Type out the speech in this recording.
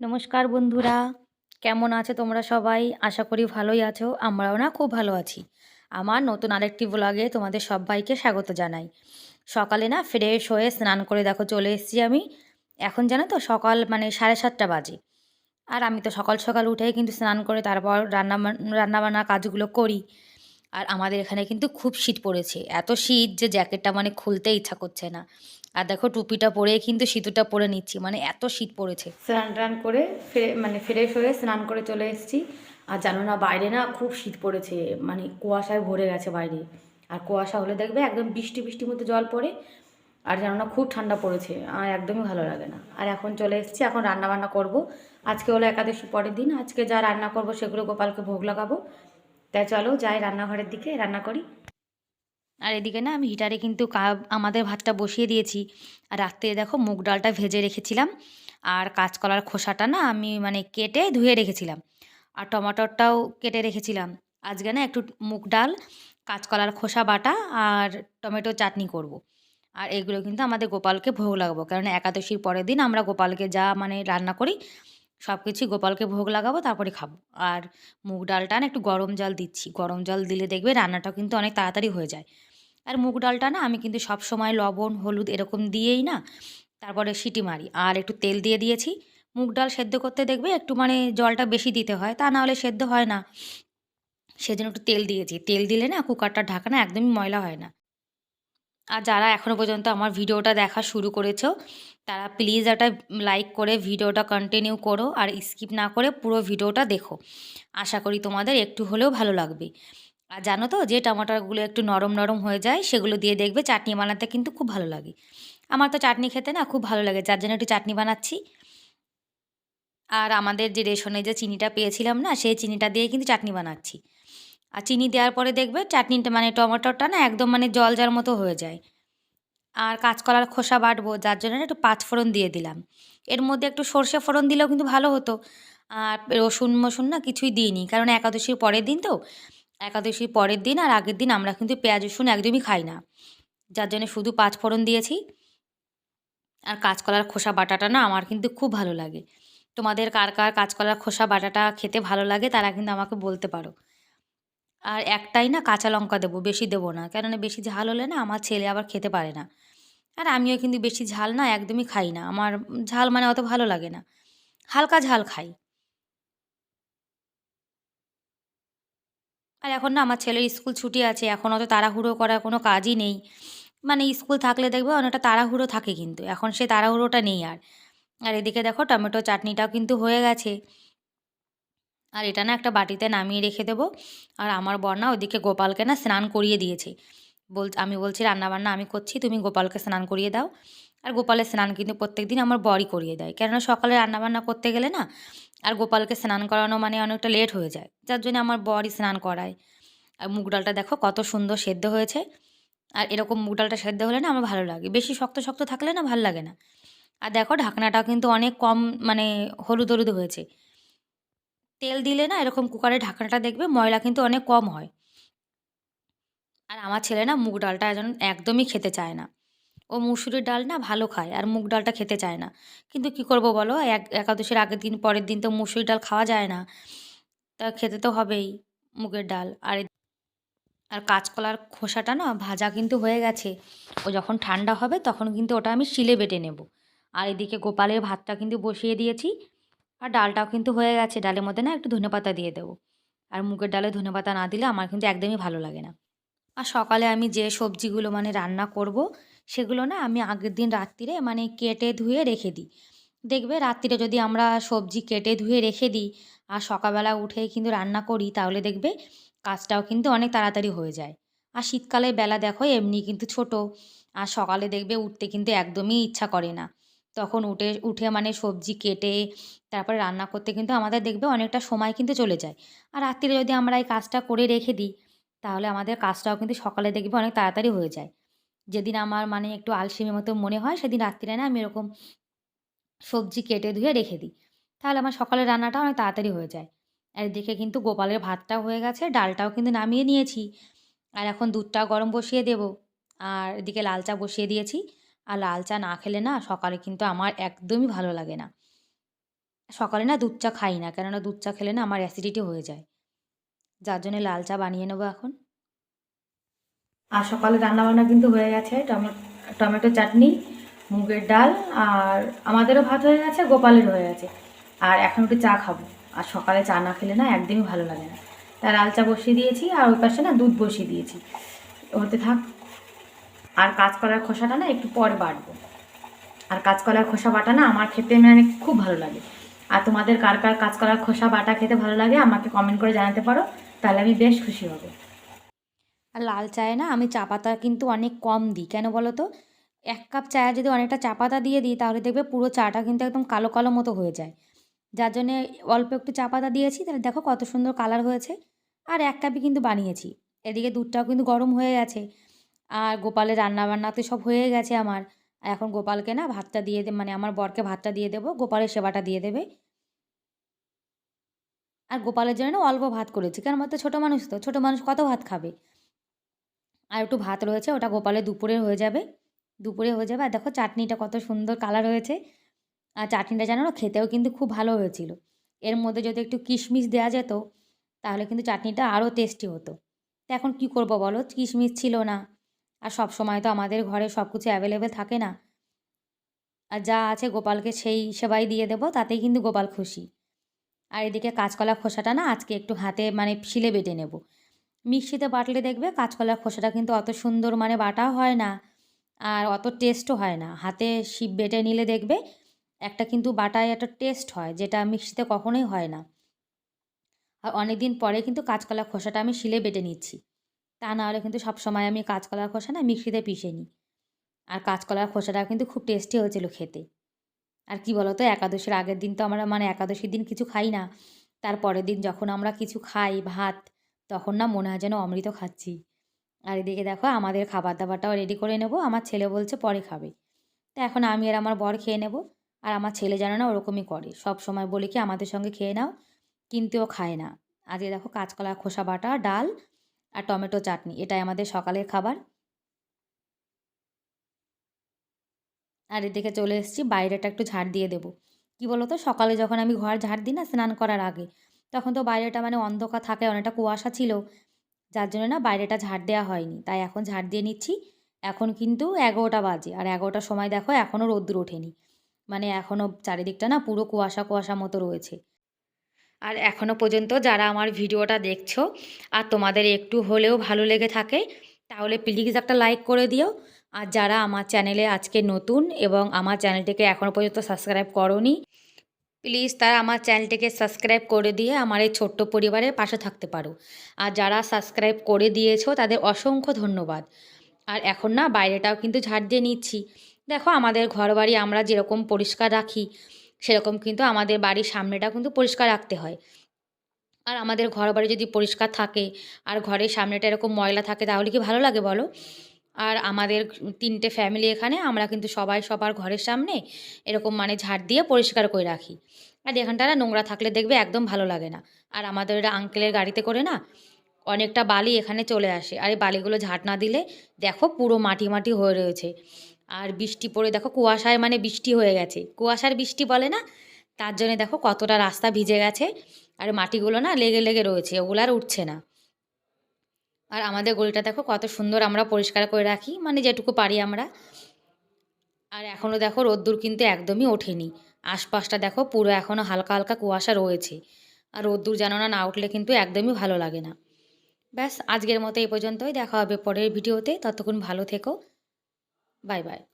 নমস্কার বন্ধুরা। কেমন আছো তোমরা সবাই? আশা করি ভালোই আছো। আমরাও না খুব ভালো আছি। আমার নতুন আরেকটি ব্লগে তোমাদের সবাইকে স্বাগত জানাই। সকালে না ফ্রেশ হয়ে স্নান করে দেখো চলে এসেছি আমি। এখন জানো তো সকাল মানে সাড়ে সাতটা বাজে। আর আমি তো সকাল সকাল উঠেই কিন্তু স্নান করে তারপর রান্না রান্নাবান্না কাজগুলো করি। আর আমাদের এখানে কিন্তু খুব শীত পড়েছে। এত শীত যে জ্যাকেটটা মানে খুলতে ইচ্ছা করছে না। আর দেখো টুপিটা পরে কিন্তু সিঁতুরটা পরে নিচ্ছি মানে এত শীত পড়েছে। স্নান টান করে মানে ফ্রেশ হয়ে স্নান করে চলে এসেছি। আর জানো না, বাইরে না খুব শীত পড়েছে মানে কুয়াশায় ভরে গেছে বাইরে। আর কুয়াশা হলে দেখবে একদম বৃষ্টি বৃষ্টির মধ্যে জল পড়ে। আর জানো না, খুব ঠান্ডা পড়েছে, আর একদমই ভালো লাগে না। আর এখন চলে এসেছি, এখন রান্না বান্না করব। আজকে হলো একাদশী পরের দিন, আজকে যা রান্না করব সেগুলো গোপালকে ভোগ লাগাবো। তাই চলো যাই রান্নাঘরের দিকে, রান্না করি। আর এদিকে না আমি হিটারে কিন্তু আমাদের ভাতটা বসিয়ে দিয়েছি। আর রাত্রে দেখো মুগ ডালটা ভেজে রেখেছিলাম। আর কাঁচকলার খোসাটা না আমি মানে কেটে ধুয়ে রেখেছিলাম। আর টমাটোরটাও কেটে রেখেছিলাম। আজকে না একটু মুগ ডাল, কাঁচকলার খোসা বাটা আর টমেটো চাটনি করব। আর এগুলো কিন্তু আমাদের গোপালকে ভোগ লাগাবো। কারণ একাদশীর পরের দিন আমরা গোপালকে যা মানে রান্না করি সব কিছুই গোপালকে ভোগ লাগাবো, তারপরে খাব। আর মুগ ডালটা না একটু গরম জল দিচ্ছি। গরম জল দিলে দেখবে রান্নাটাও কিন্তু অনেক তাড়াতাড়ি হয়ে যায়। আর মুগ ডালটা না আমি কিন্তু সব সময় লবণ, হলুদ এরকম দিয়েই না তারপরে সিটি মারি। আর একটু তেল দিয়ে দিয়েছি। মুগ ডাল সেদ্ধ করতে দেখবে একটু মানে জলটা বেশি দিতে হয়। তা না হলে সেদ্ধ হয় না। সেজন্য একটু তেল দিয়েছি। তেল দিলে না কুকারটার ঢাকনা একদমই ময়লা হয় না। আর যারা এখনও পর্যন্ত আমার ভিডিওটা দেখা শুরু করেছ, তারা প্লিজ একটা লাইক করে ভিডিওটা কন্টিনিউ করো আর স্কিপ না করে পুরো ভিডিওটা দেখো। আশা করি তোমাদের একটু হলেও ভালো লাগবে। আর জানো তো যে টমাটোগুলো একটু নরম নরম হয়ে যায়, সেগুলো দিয়ে দেখবে চাটনি বানাতে কিন্তু খুব ভালো লাগে। আমার তো চাটনি খেতে না খুব ভালো লাগে, যার জন্য একটু চাটনি বানাচ্ছি। আর আমাদের যে রেশনে যে চিনিটা পেয়েছিলাম না, সেই চিনিটা দিয়ে কিন্তু চাটনি বানাচ্ছি। আর চিনি দেওয়ার পরে দেখবে চাটনিটা মানে টমেটোটা না একদম মানে জল যার মতো হয়ে যায়। আর কাঁচকলার খোসা বাটবো, যার জন্য একটু পাঁচ ফোড়ন দিয়ে দিলাম। এর মধ্যে একটু সর্ষে ফোড়ন দিলেও কিন্তু ভালো হতো। আর রসুন মসুন না কিছুই দিইনি, কারণ একাদশীর পরের দিন তো। একাদশীর পরের দিন আর আগের দিন আমরা কিন্তু পেঁয়াজ, রসুন একদমই খাই না। যার জন্য শুধু পাঁচ ফোড়ন দিয়েছি। আর কাঁচকলার খোসা বাটাটা না আমার কিন্তু খুব ভালো লাগে। তোমাদের কার কার কাঁচকলার খোসা বাটাটা খেতে ভালো লাগে তারা কিন্তু আমাকে বলতে পারো। আর একটাই না কাঁচা লঙ্কা দেবো, বেশি দেবো না। কেননা বেশি ঝাল হলে না আমার ছেলে আবার খেতে পারে না। আর আমিও কিন্তু বেশি ঝাল না একদমই খাই না। আমার ঝাল মানে অত ভালো লাগে না। হালকা ঝাল খাই। আর এখন না আমার ছেলের স্কুল ছুটি আছে, এখন অত তাড়াহুড়ো করার কোনো কাজই নেই। মানে স্কুল থাকলে দেখবে অনেকটা তাড়াহুড়ো থাকে কিন্তু। এখন সে তাড়াহুড়োটা নেই আর। আর এদিকে দেখো টমেটো চাটনিটাও কিন্তু হয়ে গেছে। আর এটা না একটা বাটিতে নামিয়ে রেখে দেবো। আর আমার বর না ওদিকে গোপালকে না স্নান করিয়ে দিয়েছে। বল, আমি বলছি রান্নাবান্না আমি করছি, তুমি গোপালকে স্নান করিয়ে দাও। আর গোপালের স্নান কিন্তু প্রত্যেক দিন আমার বরই করিয়ে দেয়। কেননা সকালে রান্নাবান্না করতে গেলে না আর গোপালকে স্নান করানো মানে অনেকটা লেট হয়ে যায়। যার জন্য আমার বরই স্নান করায়। আর মুগ ডালটা দেখো কত সুন্দর সেদ্ধ হয়েছে। আর এরকম মুগ ডালটা সেদ্ধ হলে না আমার ভালো লাগে। বেশি শক্ত শক্ত থাকলে না ভালো লাগে না। আর দেখো ঢাকনাটা কিন্তু অনেক কম মানে হলুদ হলুদ হয়েছে। তেল দিলে না এরকম কুকারের ঢাকনাটা দেখবে ময়লা কিন্তু অনেক কম হয়। আর আমার ছেলে না মুগ ডালটা একজন একদমই খেতে চায় না। ও মুসুরির ডাল না ভালো খায় আর মুগ ডালটা খেতে চায় না। কিন্তু কি করব বলো? এক, একাদশীর আগের দিন, পরের দিন তো মুসুরির ডাল খাওয়া যায় না। তা খেতে তো হবেই মুগের ডাল। আর আর কাঁচকলার খোসাটা না ভাজা কিন্তু হয়ে গেছে। ও যখন ঠান্ডা হবে তখন কিন্তু ওটা আমি শিলে বেটে নেব। আর এদিকে গোপালের ভাতটা কিন্তু বসিয়ে দিয়েছি। আর ডালটাও কিন্তু হয়ে গেছে। ডালের মধ্যে না একটু ধনেপাতা দিয়ে দেবো। আর মুগের ডালে ধনেপাতা না দিলে আমার কিন্তু একদমই ভালো লাগে না। আর সকালে আমি যে সবজিগুলো মানে রান্না করব, সেগুলো না আমি আগের দিন রাত্রিরে মানে কেটে ধুয়ে রেখে দিই। দেখবে রাত্রিরে যদি আমরা সবজি কেটে ধুয়ে রেখে দিই, আর সকালবেলা উঠে কিন্তু রান্না করি, তাহলে দেখবে কাজটাও কিন্তু অনেক তাড়াতাড়ি হয়ে যায়। আর শীতকালে বেলা দেখো এমনি কিন্তু ছোট। আর সকালে দেখবে উঠতে কিন্তু একদমই ইচ্ছা করে না। তখন উঠে উঠে মানে সবজি কেটে, তারপরে রান্না করতে কিন্তু আমাদের দেখবে অনেকটা সময় কিন্তু চলে যায়। আর রাত্রিরে যদি আমরা এই কাজটা করে রেখে দিই, তাহলে আমাদের কাজটাও কিন্তু সকালে দেখবে অনেক তাড়াতাড়ি হয়ে যায়। যেদিন আমার মানে একটু আলসেমি মতো মনে হয়, সেদিন রাত্রিরে না আমি এরকম সবজি কেটে ধুয়ে রেখে দিই। তাহলে আমার সকালের রান্নাটা অনেক তাড়াতাড়ি হয়ে যায়। আর এদিকে কিন্তু গোপালের ভাতটাও হয়ে গেছে, ডালটাও কিন্তু নামিয়ে নিয়েছি। আর এখন দুধটাও গরম বসিয়ে দেব। আর এদিকে লাল চা বসিয়ে দিয়েছি। আর লাল চা না খেলে না সকালে কিন্তু আমার একদমই ভালো লাগে না। সকালে না দুধ চা খাই না, কেননা দুধ চা খেলে না আমার অ্যাসিডিটি হয়ে যায়। যার জন্য লাল চা বানিয়ে নেব এখন। আর সকালে রান্নাবান্না কিন্তু হয়ে গেছে টমেটো টমেটো চাটনি, মুগের ডাল, আর আমাদেরও ভাত হয়ে গেছে গোপালের হয়ে গেছে। আর এখন একটু চা খাব। আর সকালে চা না খেলে না একদমই ভালো লাগে না। তাই লাল চা বসিয়ে দিয়েছি, আর ওই পাশে না দুধ বসিয়ে দিয়েছি। হতে থাক। আর কাঁচকলার খোসাটা না একটু পর বাটবো। আর কাঁচকলার খোসা বাটা না আমার খেতে মানে খুব ভালো লাগে। আর তোমাদের কার কার কাঁচকলার খোসা বাটা খেতে ভালো লাগে আমাকে কমেন্ট করে জানাতে পারো, তাহলে আমি বেশ খুশি হব। আর লাল চায়ে না আমি চা পাতা কিন্তু অনেক কম দিই, কেন বলো তো? এক কাপ চায়ে যদি অনেকটা চা পাতা দিয়ে দিই, তাহলে দেখবে পুরো চাটা কিন্তু একদম কালো কালো মতো হয়ে যায়। যার জন্যে অল্প একটু চা পাতা দিয়েছি, তাহলে দেখো কত সুন্দর কালার হয়েছে। আর এক কাপই কিন্তু বানিয়েছি। এদিকে দুধটাও কিন্তু গরম হয়ে গেছে। আর গোপালের রান্নাবান্না তো সব হয়ে গেছে আমার। এখন গোপালকে না ভাতটা দিয়ে দে মানে আমার বরকে ভাতটা দিয়ে দেবো, গোপালের সেবাটা দিয়ে দেবে। আর গোপালের জন্য অল্প ভাত করেছি, কারণ আমার তো ছোটো মানুষ তো, ছোটো মানুষ কত ভাত খাবে? আর একটু ভাত রয়েছে, ওটা গোপালে দুপুরে হয়ে যাবে। দুপুরে হয়ে যাবে, আর দেখো চাটনিটা কত সুন্দর কালার হয়েছে। আর চাটনিটা জানো না খেতেও কিন্তু খুব ভালো হয়েছিল। এর মধ্যে যদি একটু কিশমিশ দেওয়া যেত, তাহলে কিন্তু চাটনিটা আরও টেস্টি হতো। তো এখন কী করব বলো? কিশমিশ ছিল না। আর সব সময় তো আমাদের ঘরে সব কিছু অ্যাভেলেবেল থাকে না। আর যা আছে গোপালকে সেই সেবাই দিয়ে দেবো, তাতেই কিন্তু গোপাল খুশি। আর এদিকে কাঁচকলা খোসাটা না আজকে একটু হাতে মানে শিলে বেটে নেব। মিক্সিতে বাটলে দেখবে কাঁচকলার খোসাটা কিন্তু অত সুন্দর মানে বাটাও হয় না আর অত টেস্টও হয় না। হাতে শিপ বেটে নিলে দেখবে একটা কিন্তু বাটায় একটা টেস্ট হয়, যেটা মিক্সিতে কখনোই হয় না। আর অনেক দিন পরে কিন্তু কাঁচকলার খোসাটা আমি শিলে বেটে নিচ্ছি। তা না হলে কিন্তু সবসময় আমি কাঁচকলার খোসা না মিক্সিতে পিষে নিই। আর কাঁচকলার খোসাটা কিন্তু খুব টেস্টি হয়েছিল খেতে। আর কি বলতো, একাদশীর আগের দিন তো আমরা মানে একাদশীর দিন কিছু খাই না। তারপরের দিন যখন আমরা কিছু খাই, ভাত, তখন না মনে হয় যেন অমৃত খাচ্ছি। আর এদিকে দেখো, আমাদের খাবার দাবারটাও রেডি করে নেব, আমার ছেলে বলছে পরে খাবে। তো এখন আমি আর আমার বর খেয়ে নেব, আর আমার ছেলে জানো না ওরকমই করে। সব সময় বলি কি, আমাদের সঙ্গে খেয়ে নাও। কিন্তু ও খায় না। আজকে দেখো কাঁচকলা খোসা বাটা, ডাল আর টমেটো চাটনি, এটাই আমাদের সকালের খাবার। আর এদিকে চলে এসেছি, বাইরেটা একটু ঝাড় দিয়ে দেবো। কি বলো তো সকালে যখন আমি ঘর ঝাড় দিই না স্নান করার আগে, তখন তো বাইরেটা মানে অন্ধকার থাকে অনেকটা কুয়াশা ছিল, যার জন্য না বাইরেটা ঝাড় দেওয়া হয়নি। তাই এখন ঝাড় দিয়ে নিচ্ছি। এখন কিন্তু এগারোটা বাজে, আর এগারোটার সময় দেখো এখনও রোদ্দুর ওঠেনি। মানে এখনও চারিদিকটা না পুরো কুয়াশা কুয়াশা মতো রয়েছে। আর এখনও পর্যন্ত যারা আমার ভিডিওটা দেখছ আর তোমাদের একটু হলেও ভালো লেগে থাকে, তাহলে প্লিজ একটা লাইক করে দিও। আর যারা আমার চ্যানেলে আজকে নতুন এবং আমার চ্যানেলটিকে এখনও পর্যন্ত সাবস্ক্রাইব করনি প্লিজ তারা আমার চ্যানেলটিকে সাবস্ক্রাইব করে দিয়ে আমার এই ছোট্ট পরিবারের পাশে থাকতে পারো। আর যারা সাবস্ক্রাইব করে দিয়েছ তাদের অসংখ্য ধন্যবাদ। আর এখন না বাইরেটাও কিন্তু ঝাড় দিয়ে নিচ্ছি। দেখো আমাদের ঘর বাড়ি আমরা যেরকম পরিষ্কার রাখি সেরকম কিন্তু আমাদের বাড়ির সামনেটা কিন্তু পরিষ্কার রাখতে হয়। আর আমাদের ঘর বাড়ি যদি পরিষ্কার থাকে, আর ঘরের সামনেটা এরকম ময়লা থাকে, তাহলে কি ভালো লাগে বলো? আর আমাদের তিনটে ফ্যামিলি এখানে, আমরা কিন্তু সবাই সবার ঘরের সামনে এরকম মানে ঝাড় দিয়ে পরিষ্কার করে রাখি। আর এখানটা না নোংরা থাকলে দেখবে একদম ভালো লাগে না। আর আমাদের এটা আঙ্কেলের গাড়িতে করে না অনেকটা বালি এখানে চলে আসে। আর এই বালিগুলো ঝাঁট না দিলে দেখো পুরো মাটি মাটি হয়ে রয়েছে। আর বৃষ্টি পড়ে, দেখো কুয়াশায় মানে বৃষ্টি হয়ে গেছে। কুয়াশার বৃষ্টি বলে না? তার জন্য দেখো কতটা রাস্তা ভিজে গেছে আর মাটিগুলো না লেগে লেগে রয়েছে, ওগুলো আর উঠছে না। আর আমাদের গলিটা দেখো কত সুন্দর আমরা পরিষ্কার করে রাখি মানে যেটুকু পারি আমরা। আর এখনও দেখো রোদ্দুর কিন্তু একদমই ওঠেনি। আশপাশটা দেখো পুরো এখনও হালকা হালকা কুয়াশা রয়েছে। আর রোদ্দুর যেন না না উঠলে কিন্তু একদমই ভালো লাগে না। ব্যাস, আজকের মতো এই পর্যন্তই। দেখা হবে পরের ভিডিওতে। ততক্ষণ ভালো থেকো। 拜拜。